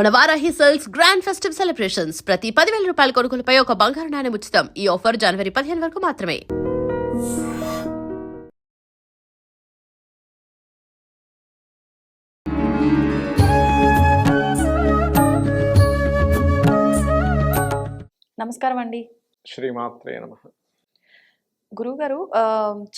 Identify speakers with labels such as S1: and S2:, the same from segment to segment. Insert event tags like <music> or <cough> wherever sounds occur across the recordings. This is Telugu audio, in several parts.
S1: మన Varahi sales grand festive celebrations. ప్రతి పదివేల రూపాయల కొనుగోలుపై ఒక బంగారు నాణెం ఉచితం. ఈ ఆఫర్ జనవరి పదిహేను వరకు మాత్రమే.
S2: నమస్కారం అండి
S3: శ్రీమాత్రే నమ.
S2: గురుగారు ఆ,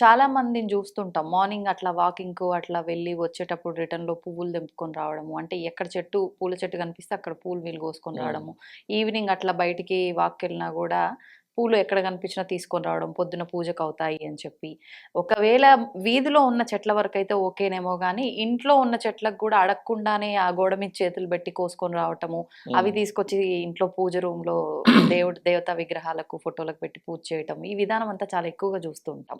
S2: చాలా మందిని చూస్తుంటాం. మార్నింగ్ అట్లా వాకింగ్ అట్లా వెళ్ళి వచ్చేటప్పుడు రిటర్న్లో పువ్వులు తెంపుకొని రావడము. అంటే ఎక్కడ చెట్టు పూల చెట్టు కనిపిస్తే అక్కడ పూలు వీలు కోసుకొని. రావడము. ఈవినింగ్ అట్లా బయటికి వాక్ వెళ్ళినా కూడా పూలు ఎక్కడ కనిపించినా తీసుకొని రావడం పొద్దున పూజకు అవుతాయి అని చెప్పి. ఒకవేళ వీధిలో ఉన్న చెట్ల వరకు అయితే ఓకేనేమో కానీ ఇంట్లో ఉన్న చెట్లకు కూడా అడగకుండానే ఆ గోడ మీద చేతులు పెట్టి కోసుకొని రావటము అవి తీసుకొచ్చి ఇంట్లో పూజ రూమ్లో <coughs> దేవుడు దేవతా విగ్రహాలకు ఫోటోలకు పెట్టి పూజ చేయటం ఈ విధానం అంతా చాలా ఎక్కువగా చూస్తూ ఉంటాం.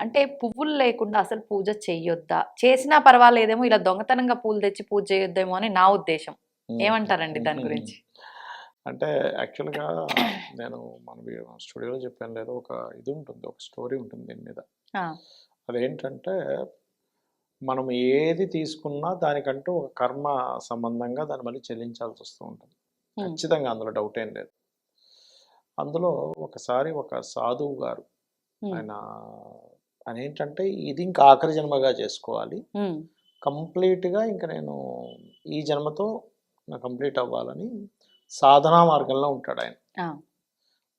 S2: అంటే పువ్వులు లేకుండా అసలు పూజ చెయ్యొద్దా? చేసినా పర్వాలేదేమో ఇలా దొంగతనంగా పూలు తెచ్చి పూజ చేయొద్దేమో అని నా ఉద్దేశం. ఏమంటారండి దాని. గురించి?
S3: అంటే యాక్చువల్గా నేను మన స్టూడియోలో చెప్పాను లేదు ఒక ఇది ఉంటుంది ఒక స్టోరీ ఉంటుంది దీని మీద. అదేంటంటే మనం ఏది తీసుకున్నా దానికంటూ ఒక కర్మ సంబంధంగా దాన్ని మళ్ళీ చెల్లించాల్సి వస్తూ ఉంటుంది. ఖచ్చితంగా అందులో డౌట్ ఏం లేదు. అందులో ఒకసారి ఒక సాధువు గారు ఆయన ఆయన ఏంటంటే ఇది ఇంకా ఆఖరి జన్మగా చేసుకోవాలి. కంప్లీట్గా ఇంకా నేను ఈ జన్మతో నా కంప్లీట్ అవ్వాలని సాధనా మార్గంలో ఉంటాడు ఆయన.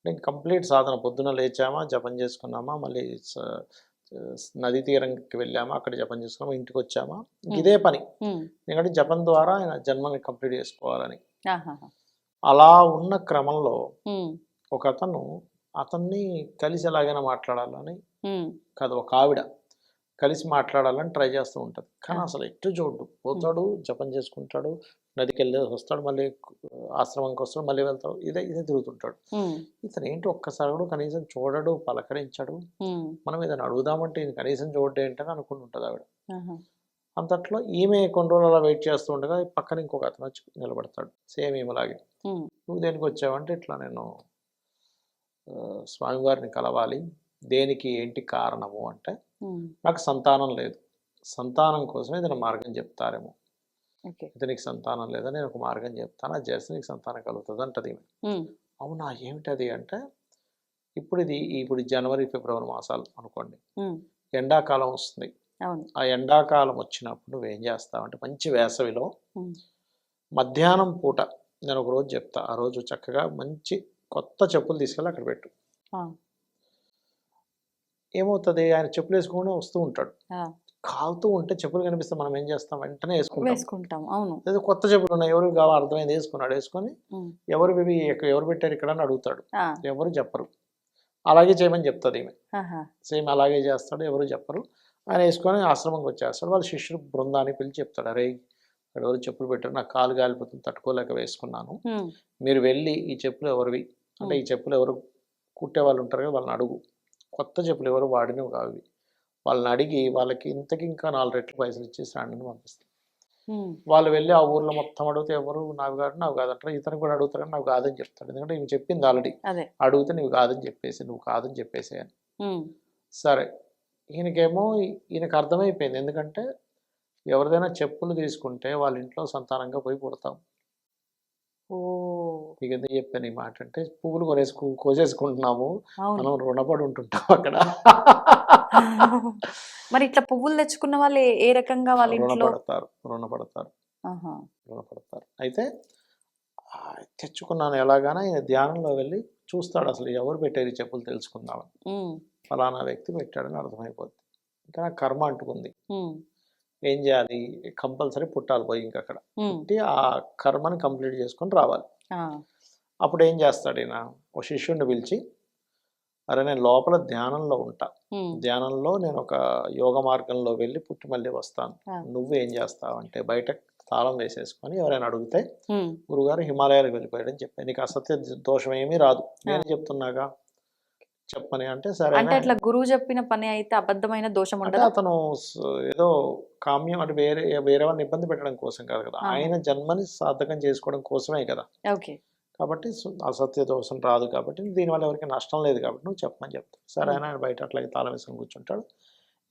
S3: నేను కంప్లీట్ సాధన. పొద్దున లేచామా జపం చేసుకున్నామా మళ్ళీ నదీ తీరంకి వెళ్ళామా అక్కడ జపం చేసుకున్నామా ఇంటికి వచ్చామా? ఇదే పని. ఎందుకంటే జపం ద్వారా ఆయన జన్మని కంప్లీట్ చేసుకోవాలని. అలా ఉన్న క్రమంలో ఒక అతను అతన్ని కలిసి ఎలాగైనా మాట్లాడాలని కాదు ఒక ఆవిడ. కలిసి మాట్లాడాలని ట్రై చేస్తూ ఉంటుంది కానీ. అసలు ఎట్టు చూడు పోతాడు జపం చేసుకుంటాడు నదికి వెళ్ళి వస్తాడు మళ్ళీ ఆశ్రమంకి వస్తాడు మళ్ళీ వెళ్తాడు ఇదే ఇదే తిరుగుతుంటాడు. ఇతను ఏంటి ఒక్కసారి కూడా కనీసం చూడడు పలకరించడు. మనం ఏదైనా అడుగుదామంటే ఇది కనీసం చూడడం ఏంటని అనుకుని ఉంటుంది ఆవిడ. అంతట్లో ఈమె కొన్ని రోజులు అలా వెయిట్ చేస్తూ ఉండగా పక్కన ఇంకొక అతను వచ్చి నిలబడతాడు. సేమ్ ఈమెలాగే నువ్వు దేనికి వచ్చావంటే ఇట్లా నేను స్వామివారిని కలవాలి. దేనికి ఏంటి కారణము అంటే నాకు సంతానం లేదు. సంతానం కోసం ఏదైనా మార్గం చెప్తారేమో. ఇతనికి సంతానం లేదని నేను ఒక మార్గం చెప్తాను. అది చేస్తే నీకు సంతానం కలుగుతుంది అంటది అవునా? ఏమిటది అంటే ఇప్పుడు ఇది ఇప్పుడు జనవరి ఫిబ్రవరి మాసాలు అనుకోండి. ఎండాకాలం వస్తుంది. ఆ ఎండాకాలం వచ్చినప్పుడు నువ్వేం చేస్తావంటే మంచి వేసవిలో మధ్యాహ్నం పూట నేను ఒక రోజు చెప్తా. ఆ రోజు చక్కగా మంచి కొత్త చెప్పులు తీసుకెళ్ళి అక్కడ పెట్టు.
S2: ఆ,
S3: ఏమవుతుంది? ఆయన చెప్పులు వేసుకొని వస్తూ ఉంటాడు. కాలుతూ ఉంటే చెప్పులు కనిపిస్తే మనం ఏం చేస్తాం? వెంటనే వేసుకుంటాం.
S2: వేసుకుంటాం. అవును.
S3: లేదా కొత్త చెప్పులు ఉన్నాయి. ఎవరికి కావాలి అర్థమైంది వేసుకున్నాడు. వేసుకొని ఎవరు ఎవరు పెట్టారు ఇక్కడ అని అడుగుతాడు. ఎవరు చెప్పరు. అలాగే చేయమని చెప్తుంది ఈమె. సేమ్ అలాగే చేస్తాడు. ఎవరు చెప్పరు. ఆయన వేసుకొని ఆశ్రమంకి వచ్చేస్తాడు. వాళ్ళ శిష్యుడు బృందాన్ని పిలిచి చెప్తాడు. అరే ఇక్కడ ఎవరు చెప్పులు పెట్టారు? నాకు కాలు గాలిపోతుంది. తట్టుకోలేక వేసుకున్నాను. మీరు వెళ్ళి ఈ చెప్పులు ఎవరివి? అంటే ఈ చెప్పులు ఎవరు కుట్టే వాళ్ళు ఉంటారు కదా వాళ్ళని అడుగు. కొత్త చెప్పులు ఎవరు వాడినవి కావు వాళ్ళని అడిగి వాళ్ళకి ఇంతకి ఇంకా నాలుగు రెట్లు పైసలు ఇచ్చేసి రాండి పంపిస్తాను
S2: ఉమ్,
S3: వాళ్ళు వెళ్ళి ఆ ఊర్లో మొత్తం అడిగితే ఎవరు నాకు కాదు నాకు కాదంటారు ఇతను కూడా అడుగుతారు కానీ నాకు కాదని చెప్తాడు. ఎందుకంటే ఇవి చెప్పింది ఆల్రెడీ. అడిగితే నువ్వు కాదని చెప్పేసి నువ్వు కాదని చెప్పేసి అని. సరే. ఈయనకేమో ఈయనకు అర్థమైపోయింది. ఎందుకంటే ఎవరిదైనా చెప్పులు తీసుకుంటే వాళ్ళ ఇంట్లో సంతానంగా పోయి పుడతాం.
S2: ఓ.
S3: మీకు ఎందుకు చెప్పాను ఈ మాట అంటే పువ్వులు కొనేసుకు కోసేసుకుంటున్నాము. మనం రుణపడి ఉంటుంటాం అక్కడ. <laughs>
S2: మరి ఇట్లా పువ్వులు తెచ్చుకున్న వాళ్ళు ఏ- రకంగా వాళ్ళ ఇంట్లో
S3: రుణపడతారు రుణపడతారు. రుణపడతారు. అయితే తెచ్చుకున్నాను ఎలాగానే ఆయన ధ్యానంలో వెళ్ళి చూస్తాడు అసలు ఎవరు పెట్టారు ఈ చెప్పులు తెలుసుకుందామని. ఫలానా వ్యక్తి పెట్టాడని అర్థమైపోద్ది. ఇంకా నాకు కర్మ అంటుకుంది. ఏం చేయాలి? కంపల్సరీ పుట్టాలి పోయి ఇంకా అక్కడ
S2: ఉమ్,
S3: పుట్టి ఆ కర్మని కంప్లీట్ చేసుకొని రావాలి. అప్పుడు ఏం చేస్తాడు ఈయన? ఓ శిష్యుడిని పిలిచి అరే నేను లోపల ధ్యానంలో ఉంటా. ధ్యానంలో నేను ఒక యోగ మార్గంలో వెళ్ళి పుట్టి మళ్ళీ వస్తాను. నువ్వు ఏం చేస్తావు అంటే బయట తాళం వేసేసుకొని ఎవరైనా అడిగితే గురుగారు హిమాలయాలకు వెళ్ళిపోయాడని చెప్పాను నీకు అసత్య దోషం ఏమీ రాదు. నేను చెప్తున్నాగా? చెప్పని అంటే సరే
S2: అంటే అట్లా గురువు చెప్పిన పని అయితే అబద్ధమైన దోషం ఉండదు?
S3: అతను ఏదో కామ్యం అంటే వేరే వేరే వాళ్ళని ఇబ్బంది పెట్టడం కోసం కాదు కదా. ఆయన జన్మని సార్థకం చేసుకోవడం కోసమే కదా.
S2: ఓకే.
S3: కాబట్టి అసత్య దోషం రాదు కాబట్టి దీనివల్ల ఎవరికి నష్టం లేదు కాబట్టి నువ్వు చెప్పమని చెప్తావు. సరే ఆయన ఆయన బయట అట్లాగే తాళం వేసుకొని కూర్చుంటాడు.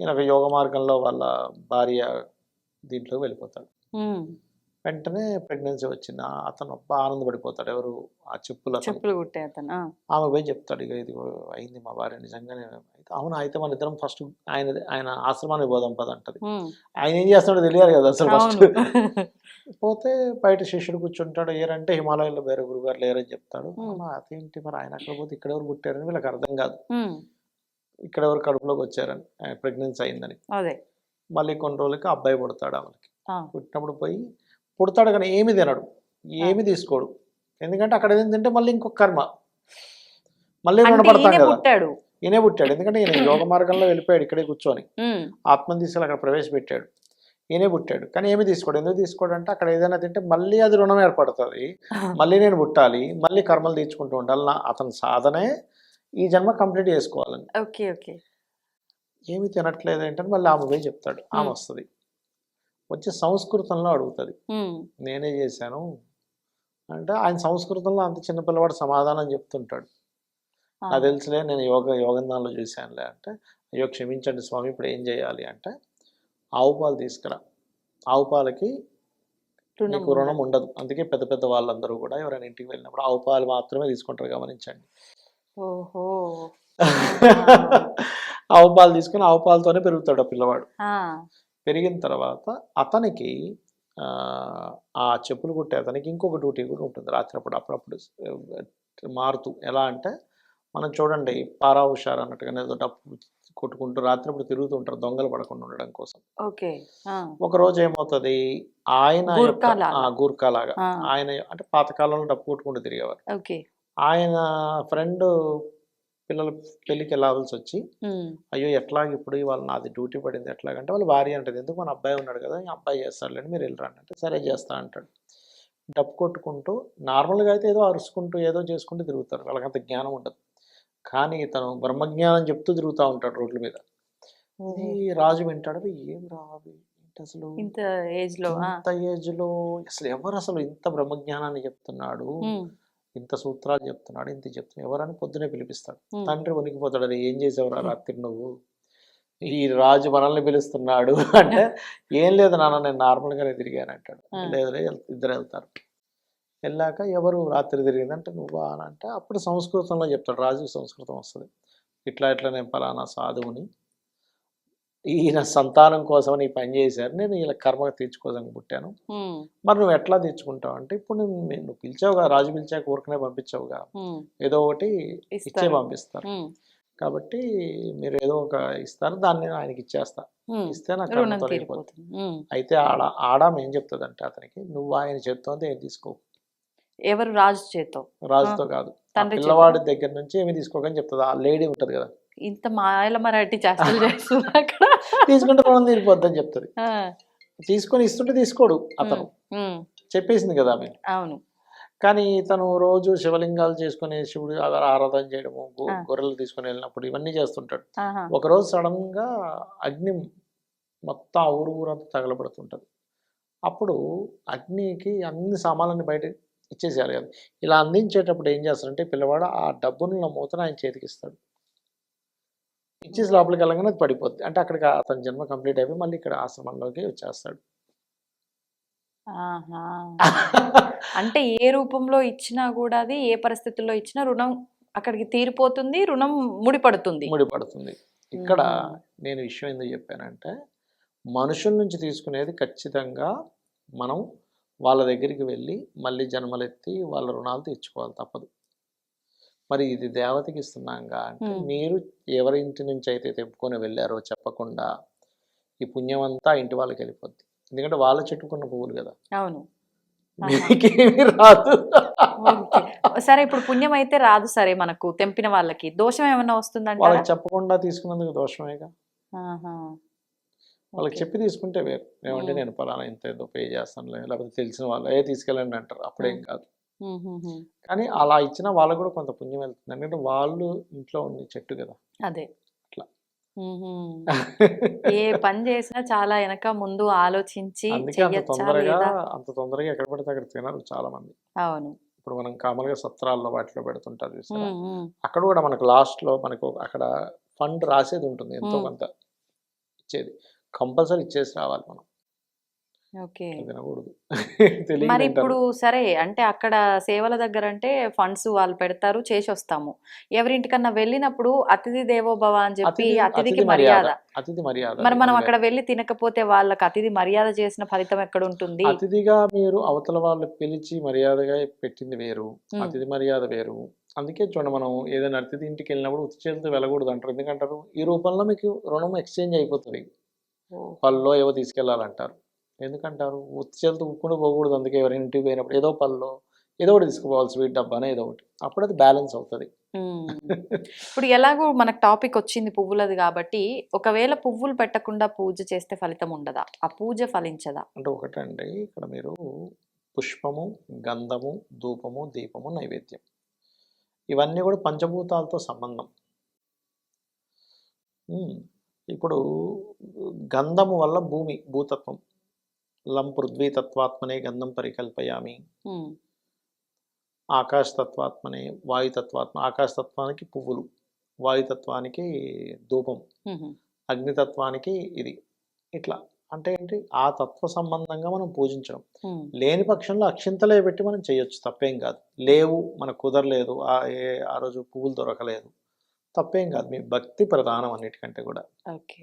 S3: ఈయన ఒక యోగ మార్గంలో వాళ్ళ భార్య దీంట్లో వెళ్ళిపోతాడు. వెంటనే ప్రెగ్నెన్సీ వచ్చింది. అతను ఆనందపడిపోతాడు. ఎవరు? ఆ చెప్పులు
S2: చెప్పులు కుట్టే అతను.
S3: ఆమె పోయి చెప్తాడు. ఇక ఇది అయింది మా భార్య నిజంగానే అయితే అవును అయితే మన ఇద్దరం ఫస్ట్ ఆయన ఆయన ఆశ్రమానికి పోదాం పద అంటది. ఆయన ఏం చేస్తాడో తెలియాలి కదా అసలు ఫస్ట్. <laughs> పోతే బయట శిష్యుడు కూర్చుంటాడు. ఏరంటే హిమాలయాల్లో వేరే గురుగారు లేరని చెప్తాడు. అదేంటి మరి ఆయన అక్కడ పోతే ఇక్కడ ఎవరు పుట్టారని వీళ్ళకి అర్థం కాదు. ఇక్కడ ఎవరు కడుపులోకి వచ్చారని ప్రెగ్నెన్సీ అయిందని.
S2: అదే.
S3: మళ్ళీ కొన్ని రోజులకి అబ్బాయి పుడతాడు ఆమెకి. పుట్టినప్పుడు పోయి పుడతాడు కానీ ఏమి తినడు ఏమి తీసుకోడు. ఎందుకంటే అక్కడ ఏం తింటే మళ్ళీ ఇంకొక కర్మ. మళ్ళీ
S2: అంటే
S3: రుణపడతాం
S2: ఈయనే
S3: కదా. ఈయనే పుట్టాడు. ఎందుకంటే ఈయన యోగ మార్గంలో వెళ్ళిపోయాడు ఇక్కడే కూర్చొని. ఆత్మని తీసుకెళ్ళి అక్కడ ప్రవేశపెట్టాడు. ఈయనే పుట్టాడు. కానీ ఏమి తీసుకోడు. ఎందుకు తీసుకోడు అంటే అక్కడ ఏదైనా తింటే మళ్ళీ అది రుణం ఏర్పడుతుంది. <laughs> మళ్ళీ నేను పుట్టాలి. మళ్ళీ కర్మలు తీర్చుకుంటూ ఉండాలి. నా అతని సాధనే ఈ జన్మ కంప్లీట్ చేసుకోవాలని.
S2: Okay okay.
S3: ఏమి తినట్లేదు ఏంటని మళ్ళీ ఆమె పోయి చెప్తాడు. ఆమె. వస్తుంది. వచ్చి సంస్కృతంలో అడుగుతుంది. నేనే చేశాను అంటే ఆయన సంస్కృతంలో అంత చిన్న పిల్లవాడు సమాధానం చెప్తుంటాడు. నాకు తెలుసులే నేను యోగ యోగందాల్లో చూశానులే అంటే అయ్యో క్షమించండి స్వామి ఇప్పుడు ఏం చేయాలి అంటే ఆవు పాలు తీసుకురా. ఆవు పాలకి నీకు రుణం ఉండదు. అందుకే పెద్ద పెద్ద వాళ్ళందరూ కూడా ఎవరైనా ఇంటికి వెళ్ళినప్పుడు ఆవు పాలు మాత్రమే తీసుకుంటారు గమనించండి.
S2: ఓహో. <laughs>
S3: ఆవు పాలు తీసుకుని ఆవు పాలతోనే పెరుగుతాడు ఆ పిల్లవాడు. పెరిగిన తర్వాత అతనికి ఆ, ఆ చెప్పులు కుట్టే అతనికి ఇంకొక డ్యూటీ కూడా ఉంటుంది రాత్రిప్పుడు అప్పుడప్పుడు మారుతూ. ఎలా అంటే మనం చూడండి పారా హుషార్ అన్నట్టుగా ఏదో డప్పు కొట్టుకుంటూ రాత్రిప్పుడు తిరుగుతుంటారు దొంగలు పడకుండా ఉండడం కోసం.
S2: ఓకే.
S3: ఒక రోజు ఏమవుతుంది ఆయన
S2: గూర్ఖాలాగా.
S3: ఆయన అంటే పాతకాలంలో డప్పు కొట్టుకుంటూ తిరిగేవారు. ఆయన ఫ్రెండ్ పిల్లల పెళ్ళికి వెళ్ళాల్సి వచ్చి. అయ్యో ఎట్లాగ ఇప్పుడు ఇవాళ నాది డ్యూటీ పడింది ఎట్లాగంటే వాళ్ళ భార్య అంటది ఎందుకు మన అబ్బాయి ఉన్నాడు కదా ఈ అబ్బాయి చేస్తాడులేండి మీరు వెళ్ళరండి అంటే సరే చేస్తా అంటాడు డప్పు కొట్టుకుంటూ నార్మల్గా అయితే ఏదో అరుచుకుంటూ ఏదో చేసుకుంటూ తిరుగుతారు వాళ్ళకంత జ్ఞానం ఉండదు కానీ తను బ్రహ్మజ్ఞానం చెప్తూ తిరుగుతూ ఉంటాడు రోడ్ల మీద. ఈ రాజు వింటాడు "అరే, ఏం రావి ఏంటి అసలు
S2: ఇంత ఏజ్లో.
S3: ఇంత ఏజ్లో అసలు ఎవరు అసలు ఇంత బ్రహ్మజ్ఞానాన్ని చెప్తున్నాడు. ఇంత సూత్రాలు చెప్తున్నాడు ఇంత చెప్తున్నాడు. ఎవరని పొద్దునే పిలిపిస్తాడు. తండ్రి వణికిపోతాడు. "అరే, ఏం చేసావురా రాత్రి నువ్వు? ఈ రాజు మనల్ని పిలుస్తున్నాడు. <laughs> అంటే ఏం లేదు నాన్న నేను నార్మల్గానే తిరిగాను అంటాడు. లేదు ఇద్దరు వెళ్తారు. వెళ్ళాక ఎవరు రాత్రి తిరిగిందంటే నువ్వా? అని అంటే అప్పుడు సంస్కృతంలో చెప్తాడు. రాజు సంస్కృతం వస్తుంది. ఇట్లా ఇట్లా నేను పలానా సాధువుని ఈయన సంతానం కోసం ఈ పని చేశారు నేను ఇలా కర్మ తీర్చుకోదానికి పుట్టాను. మరి నువ్వు ఎట్లా తెచ్చుకుంటావు అంటే ఇప్పుడు నేను నువ్వు పిలిచావుగా రాజు పిలిచాక ఊరికనే పంపించావుగా. ఏదో ఒకటి ఇచ్చే. పంపిస్తారు. కాబట్టి మీరు ఏదో ఒక ఇస్తారు దాన్ని నేను ఆయనకి ఇచ్చేస్తా. ఇస్తే నా
S2: రుణం
S3: కర్మ తొలగిపోతుంది. అయితే ఆడ ఆడామ ఏం చెప్తుందంటే అతనికి నువ్వు ఆయన చెప్తుంది ఏం తీసుకో
S2: ఎవరు రాజు చేతో
S3: రాజుతో కాదు? పిల్లవాడి దగ్గర నుంచి ఏమి తీసుకోకని చెప్తుంది ఆ లేడీ ఉంటది కదా
S2: ఇంత మాయల మరాఠీ చేష్టలు చేస్తున్నా అక్కడ.
S3: తీసుకుంటే రుణం తీరిపోద్ది అని చెప్తుంది. తీసుకొని ఇస్తుంటే తీసుకోడు అతను. చెప్పేసింది కదా ఆమె.
S2: అవును.
S3: కానీ తను రోజు శివలింగాలు చేసుకుని శివుడు ఆరాధన చేయడము. గొర్రెలు తీసుకొని వెళ్ళినప్పుడు ఇవన్నీ చేస్తుంటాడు. ఒకరోజు సడన్గా అగ్ని మొత్తం ఆ ఊరు ఊరంతా తగలబడుతుంటది. అప్పుడు అగ్నికి అన్ని సామాన్లన్నీ బయట ఇచ్చేసేయాలి కదా. ఇలా అందించేటప్పుడు ఏం చేస్తాడంటే పిల్లవాడు ఆ డబ్బును మూతను ఆయన చేతికి ఇస్తాడు. ఇచ్చేసి లోపలికి వెళ్ళగానే అది పడిపోద్ది. అంటే అక్కడికి అతని జన్మ కంప్లీట్ అయిపోయి మళ్ళీ ఇక్కడ ఆశ్రమంలోకి వచ్చేస్తాడు.
S2: అంటే ఏ రూపంలో ఇచ్చినా కూడా అది ఏ పరిస్థితుల్లో ఇచ్చినా రుణం అక్కడికి తీరిపోతుంది రుణం ముడిపడుతుంది.
S3: ముడిపడుతుంది. ఇక్కడ. నేను విషయం ఎందుకు చెప్పానంటే మనుషుల నుంచి తీసుకునేది ఖచ్చితంగా మనం వాళ్ళ దగ్గరికి వెళ్ళి మళ్ళీ జన్మలెత్తి వాళ్ళ రుణాలు తీర్చుకోవాలి తప్పదు. మరి ఇది దేవతకి ఇస్తున్నాంగా అంటే. మీరు ఎవరి ఇంటి నుంచి అయితే తెంపుకొని వెళ్ళారో చెప్పకుండా ఈ పుణ్యం అంతా ఇంటి వాళ్ళకి వెళ్ళిపోద్ది ఎందుకంటే వాళ్ళ చెట్టుకున్న పువ్వులు కదా
S2: అవును.
S3: మీకేమీ రాదు.
S2: సరే ఇప్పుడు పుణ్యం అయితే రాదు సరే మనకు తెంపిన వాళ్ళకి దోషం ఏమైనా వస్తుందంటారా
S3: వాళ్ళకి చెప్పకుండా తీసుకున్నందుకు దోషమేగా. వాళ్ళకి. చెప్పి తీసుకుంటే వేరు ఏమంటే. నేను పలానా ఇంత ఏదో పే చేస్తాను లేకపోతే తెలిసిన వాళ్ళు ఏ తీసుకెళ్ళండి అంటారు అప్పుడేం కాదు. కానీ అలా ఇచ్చినా వాళ్ళకు కూడా కొంత పుణ్యం వెళ్తుంది. ఎందుకంటే వాళ్ళు ఇంట్లో ఉన్న చెట్టు కదా.
S2: అదే.
S3: అట్లా. <laughs>
S2: ఏ పని చేసినా చాలా వెనక ముందు ఆలోచించి
S3: తొందరగా అంత తొందరగా ఎక్కడ పడితే అక్కడ తినరు చాలా మంది
S2: అవును.
S3: ఇప్పుడు మనం కామన్గా సత్రాల్లో వాటిలో పెడుతుంటారు. అక్కడ కూడా మనకు లాస్ట్లో మనకు అక్కడ ఫండ్ రాసేది ఉంటుంది ఎంతో. కొంత ఇచ్చేది. కంపల్సరీ ఇచ్చేసి రావాలి మనం. తినకూడదు
S2: మరి ఇప్పుడు సరే అంటే అక్కడ సేవల దగ్గర అంటే ఫండ్స్ వాళ్ళు పెడతారు చేసి వస్తాము ఎవరింటికన్నా వెళ్ళినప్పుడు అతిథి దేవో భవ అని చెప్పి
S3: అతిథి
S2: అతిథికి
S3: అతిథి
S2: మర్యాద.
S3: అతిథి మర్యాద.
S2: మరి మనం. అక్కడ వెళ్ళి తినకపోతే వాళ్ళకి అతిథి మర్యాద చేసిన ఫలితం ఎక్కడ ఉంటుంది
S3: అతిథిగా మీరు అవతల వాళ్ళు పిలిచి మర్యాదగా పెట్టింది వేరు. అతిథి మర్యాద వేరు. అందుకే చూడండి మనం ఏదైనా అతిథి ఇంటికి వెళ్ళినప్పుడు ఉత్తి చేతులతో వెళ్ళకూడదు అంటారు ఎందుకంటారు? ఈ రూపంలో మీకు రుణం ఎక్స్చేంజ్ అయిపోతుంది. పళ్ళలో ఏవో తీసుకెళ్ళాలంటారు. ఎందుకంటారు? ఉత్తి చేతులతో పోకూడదు అందుకే ఎవరి ఇంటికి పోయినప్పుడు. ఏదో పళ్ళలో ఏదో ఒకటి తీసుకుపోవాలి స్వీట్ డబ్బానే ఏదో ఒకటి. అప్పుడు అది బ్యాలెన్స్ అవుతుంది.
S2: ఇప్పుడు ఎలాగో మనకు టాపిక్ వచ్చింది పువ్వులది కాబట్టి ఒకవేళ పువ్వులు పెట్టకుండా పూజ చేస్తే ఫలితం ఉండదా? ఆ పూజ ఫలించదా?
S3: అంటే ఒకటండి ఇక్కడ మీరు పుష్పము గంధము ధూపము దీపము నైవేద్యం. ఇవన్నీ కూడా పంచభూతాలతో సంబంధం. ఇప్పుడు గంధము వల్ల భూమి భూతత్వం. లం పృథ్వీతత్వాత్మనే గంధం పరికల్పయామి.
S2: ఉమ్,
S3: ఆకాశతత్వాత్మనే వాయుతత్వాత్మ ఆకాశతత్వానికి పువ్వులు వాయుతత్వానికి ధూపం అగ్నితత్వానికి ఇది. ఇట్లా అంటే ఏంటి? ఆ తత్వ సంబంధంగా మనం పూజించడం. లేని పక్షంలో అక్షింతలే పెట్టి మనం చేయొచ్చు తప్పేం కాదు. లేవు మనకు కుదరలేదు ఆ ఏ ఆ రోజు పువ్వులు దొరకలేదు తప్పేం కాదు. మీ భక్తి ప్రధానం అన్నిటికంటే కూడా.
S2: ఓకే.